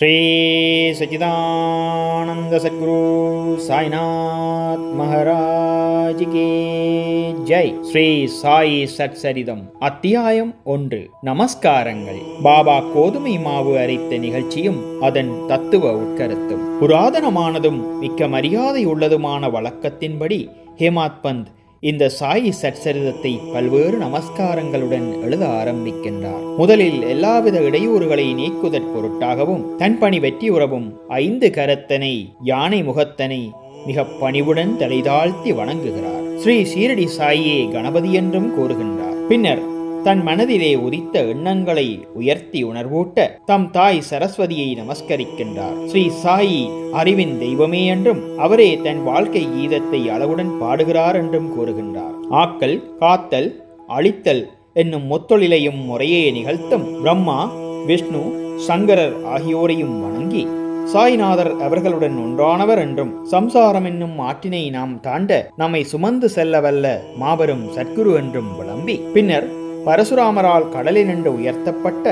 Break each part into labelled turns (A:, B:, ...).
A: श्री सच्चिदानंद सद्गुरु Sainath Maharaj K Jai Sri Sai Satcharitam அத்தியாயம் ஒன்று நமஸ்காரங்கள் பாபா கோதுமை மாவு அரைத்த நிகழ்ச்சியும் அதன் தத்துவ உட்கருத்தும் புராதனமானதும் மிக்க மரியாதை உள்ளதுமான வழக்கத்தின்படி ஹேமாத் பந்த் இந்த சாயி சற்சரிதத்தை பல்வேறு நமஸ்காரங்களுடன் எழுத ஆரம்பிக்கின்றார். முதலில் எல்லாவித இடையூறுகளை நீக்குதற் பொருட்டாகவும் தன் பணி வெற்றியுறவும் ஐந்து கரத்தனை யானை முகத்தனை மிக பணிவுடன் தலைதாழ்த்தி வணங்குகிறார். ஸ்ரீ சீரடி சாயியே கணபதி என்றும் கூறுகின்றார். பின்னர் தன் மனதிலே உதித்த எண்ணங்களை உயர்த்தி உணர்வூட்ட தம் தாய் சரஸ்வதியை நமஸ்கரிக்கின்றார். ஸ்ரீ சாயி அறிவின் தெய்வமே என்றும் அவரே தன் வாழ்க்கை கீதத்தை அளவுடன் பாடுகிறார் என்றும் கூறுகின்றார். ஆக்கல் காத்தல் அழித்தல் என்னும் முத்தொழிலையும் முறையே நிகழ்த்தும் பிரம்மா விஷ்ணு சங்கரர் ஆகியோரையும் வணங்கி சாய்நாதர் அவர்களுடன் ஒன்றானவர் என்றும் சம்சாரம் என்னும் ஆற்றினை நாம் தாண்ட நம்மை சுமந்து செல்லவல்ல மாபெரும் சத்குரு என்றும் விளம்பி பின்னர் பரசுராமரால் கடலினின்று உயர்த்தப்பட்ட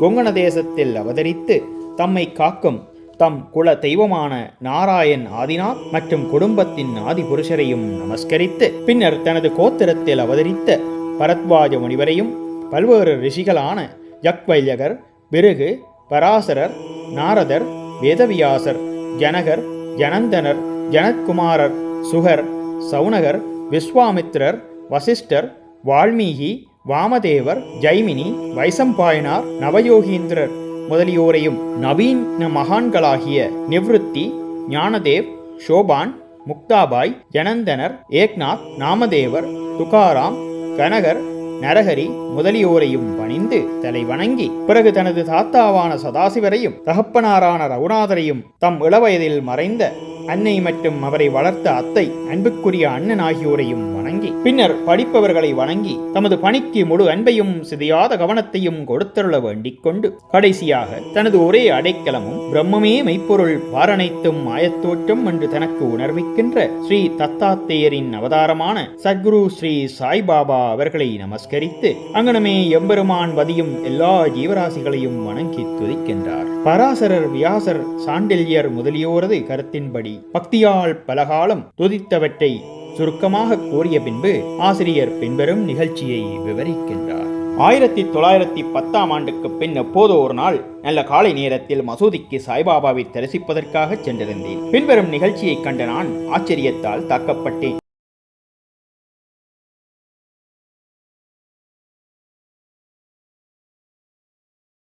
A: கொங்கண தேசத்தில் அவதரித்து தம்மை காக்கும் தம் குல தெய்வமான நாராயண் ஆதிநாத் மற்றும் குடும்பத்தின் ஆதி புருஷரையும் நமஸ்கரித்து பின்னர் தனது கோத்திரத்தில் அவதரித்த பரத்வாஜ முனிவரையும் பல்வேறு ரிஷிகளான யக்வைல்யகர் பிருகு பராசரர் நாரதர் வேதவியாசர் ஜனகர் ஜனந்தனர் ஜனத்குமாரர் சுகர் சவுனகர் விஸ்வாமித்திரர் வசிஷ்டர் வால்மீகி வாமதேவர் ஜைமினி வைசம்பாயனார் நவயோகீந்திரர் முதலியோரையும் நவீன மகான்களாகிய நிவ்ருத்தி ஞானதேவ் ஷோபான் முக்தாபாய் ஜனந்தனர் ஏக்நாத் நாமதேவர் துகாராம் கனகர் நரஹரி முதலியோரையும் பணிந்து தலை வணங்கி பிறகு தனது தாத்தாவான சதாசிவரையும் தகப்பனாரான ரகுநாதரையும் தம் இளவயதில் மறைந்த அன்னை மற்றும் அவரை வளர்த்த அத்தை அன்புக்குரிய அண்ணன் ஆகியோரையும் வணங்கி பின்னர் படிப்பவர்களை வணங்கி தமது பணிக்கு முழு அன்பையும் சிதையாத கவனத்தையும் கொடுத்தருள வேண்டிக் கொண்டு கடைசியாக தனது ஒரே அடைக்கலமும் பிரம்மமே மெய்ப்பொருள் பாரணைத்தும் மாயத்தோற்றம் என்று தனக்கு உணர்விக்கின்ற ஸ்ரீ தத்தாத்தேயரின் அவதாரமான சத்குரு ஸ்ரீ சாய்பாபா அவர்களை நமஸ்கரித்து அங்கனமே எம்பெருமான் வதியும் எல்லா ஜீவராசிகளையும் வணங்கி துதிக்கின்றார். பராசரர் வியாசர் சாண்டில்யர் முதலியோரது கருத்தின்படி பக்தியால் பலகாலம் துதித்தவற்றை சுருக்கமாக கூறிய பின்பு ஆசிரியர் பின்வரும் நிகழ்ச்சியை விவரிக்கின்றார். ஆயிரத்தி தொள்ளாயிரத்தி பத்தாம் ஆண்டுக்கு பின் எப்போதோ ஒரு நாள் நல்ல காலை நேரத்தில் மசூதிக்கு சாய்பாபாவை தரிசிப்பதற்காக சென்றிருந்தேன். பின்வரும் நிகழ்ச்சியை கண்ட நான் ஆச்சரியத்தால் தாக்கப்பட்டேன்.